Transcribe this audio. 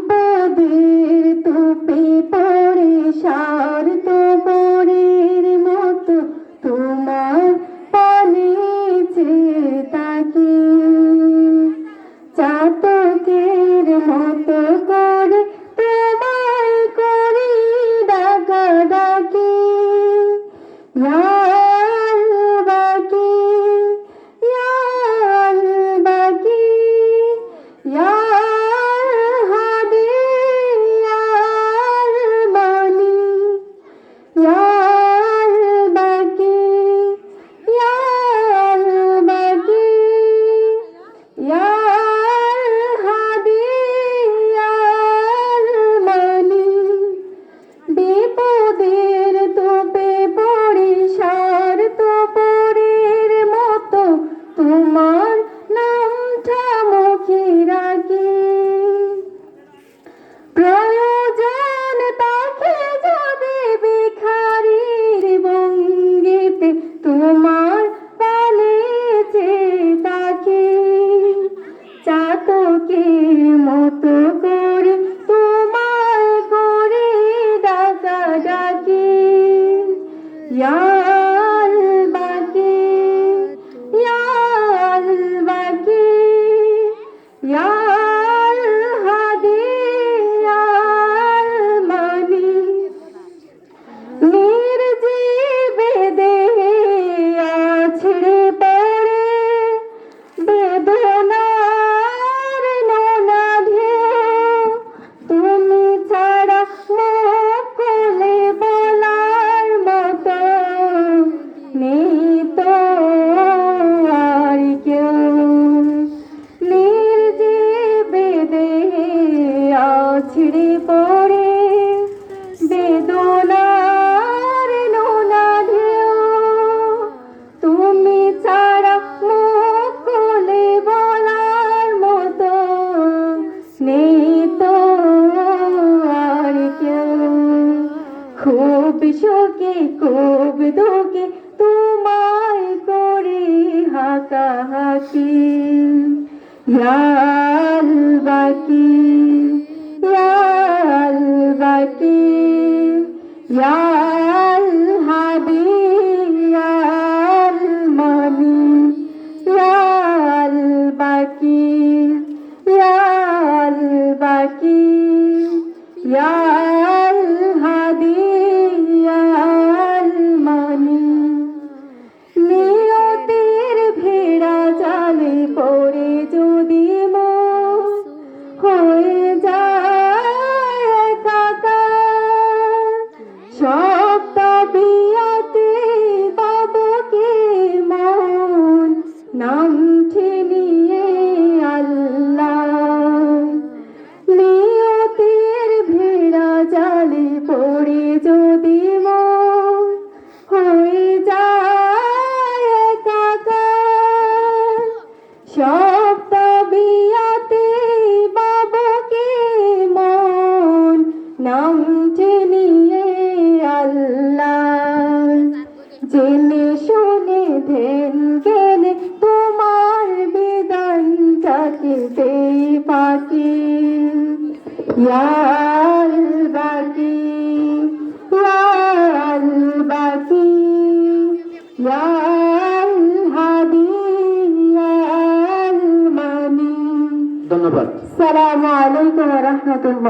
বিপদের তোপে পড়ে সার তো পরের মতো, তোমার পানিছে তাকে। চাতকের মতো করে তোমায় করি ডাকা ডাকি। চাতকের মতো করে তোমায় করে ডাকা ডাকি নেই তো আর কেউ খুব শোকে, খুব দুঃখে তোমায় করে হাঁকা হাঁকি লাল বাকি লাল বাকি লাল বাকি লাল হাদি পড়ে যদি মন হয়ে যায় একাকার। সব তবিয়াতে বাবাকে মন নামছে নিয়ে আল্লাহ। জেনে শুনে ধ্যান তোমার বেদান্তাকে দেই পাখি। ইয়ার ধন্যবাদ। সালাম আলাইকুম রহমতুল্লাহ।